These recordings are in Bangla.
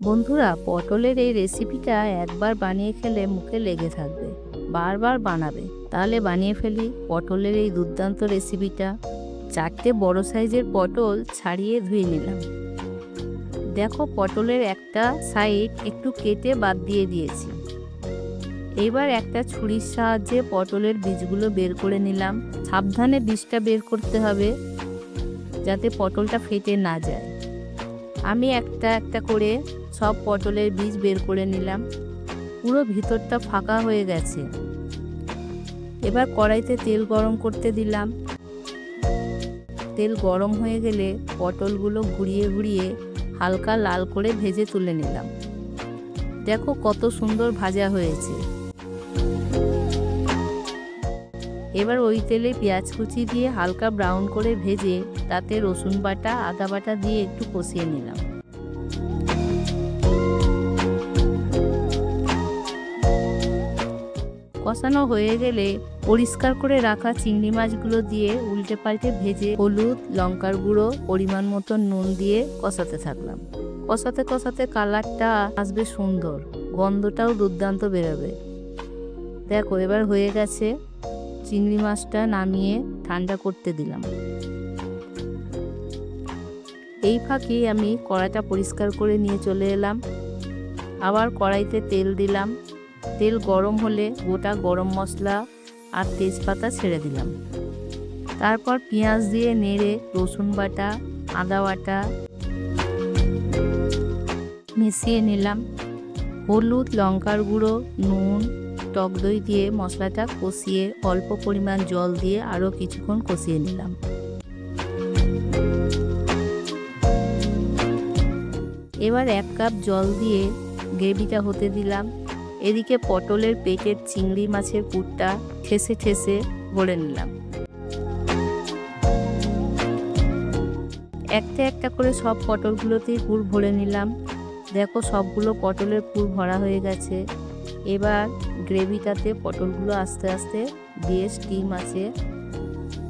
বন্ধুরা, পটলের এই রেসিপিটা একবার বানিয়ে খেলে মুখে লেগে থাকবে, বারবার বানাবে। তাহলে বানিয়ে ফেলি পটলের এই দুর্দান্ত রেসিপিটা চারটে বড় সাইজের পটল ছাড়িয়ে ধুয়ে নিলাম। দেখো, পটলের একটা সাইড একটু কেটে বাদ দিয়ে দিয়েছি। এবার একটা ছুরির সাহায্যে পটলের বীজগুলো বের করে নিলাম। সাবধানে বীজটা বের করতে হবে, যাতে পটলটা ফেটে না যায়। আমি একটা একটা করে সব পটলের বীজ বের করে নিলাম। পুরো ভিতরটা ফাঁকা হয়ে গেছে। এবার কড়াইতে তেল গরম করতে দিলাম। তেল গরম হয়ে গেলে পটলগুলো ঘুরিয়ে ঘুরিয়ে হালকা লাল করে ভেজে তুলে নিলাম। দেখো কত সুন্দর ভাজা হয়েছে। এবার ওই তেলে পেঁয়াজ কুচি দিয়ে হালকা ব্রাউন করে ভেজে তাতে রসুন বাটা, আদা বাটা দিয়ে একটু কষিয়ে নিলাম। কষানো হয়ে গেলে পরিষ্কার করে রাখা চিংড়ি মাছগুলো দিয়ে উল্টে পাল্টে ভেজে হলুদ, লঙ্কার গুঁড়ো, পরিমাণ মতো নুন দিয়ে কষাতে থাকলাম। কষাতে কষাতে কালারটা আসবে সুন্দর, গন্ধটাও দুর্দান্ত বেরোবে। দেখো, এবার হয়ে গেছে চিংড়ি মাছটা নামিয়ে ঠান্ডা করতে দিলাম। এই ফাঁকে আমি কড়াইটা পরিষ্কার করে নিয়ে চলে এলাম। আবার কড়াইতে তেল দিলাম। তেল গরম হলে গোটা গরম মশলা আর তেজপাতা ছেড়ে দিলাম। তারপর পেঁয়াজ দিয়ে নেড়ে রসুন বাটা, আদা বাটা মিশিয়ে নিলাম। হলুদ, লঙ্কার গুঁড়ো, নুন টক দই দিয়ে মশলাটা কষিয়ে অল্প পরিমাণ জল দিয়ে আরও কিছুক্ষণ কষিয়ে নিলাম। এবার এক কাপ জল দিয়ে গ্রেভিটা হতে দিলাম। এদিকে পটলের পেটের চিংড়ি মাছের পুরটা ঠেসে ঠেসে ভরে নিলাম। একটা একটা করে সব পটলগুলোতেই পুর ভরে নিলাম। দেখো সবগুলো পটলের পুর ভরা হয়ে গেছে। এবার গ্রেভিটাতে পটলগুলো আস্তে আস্তে দিয়ে স্টিম আছে।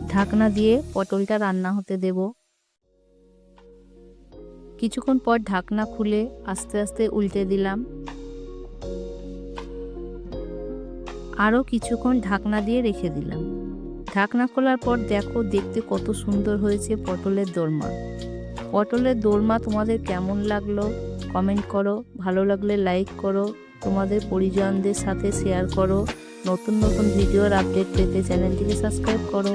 ঢাকনা দিয়ে পটলটা রান্না হতে দেব। কিছুক্ষণ পর ঢাকনা খুলে আস্তে আস্তে উল্টে দিলাম। আরও কিছুক্ষণ ঢাকনা দিয়ে রেখে দিলাম। ঢাকনা খোলার পর দেখো দেখতে কত সুন্দর হয়েছে পটলের দোরমা। পটলের দোরমা তোমাদের কেমন লাগল? কমেন্ট করো। ভালো লাগলে লাইক করো। তোমাদের পরিজনদের সাথে শেয়ার করো। নতুন নতুন ভিডিওর আপডেট পেতে চ্যানেলটিকে সাবস্ক্রাইব করো।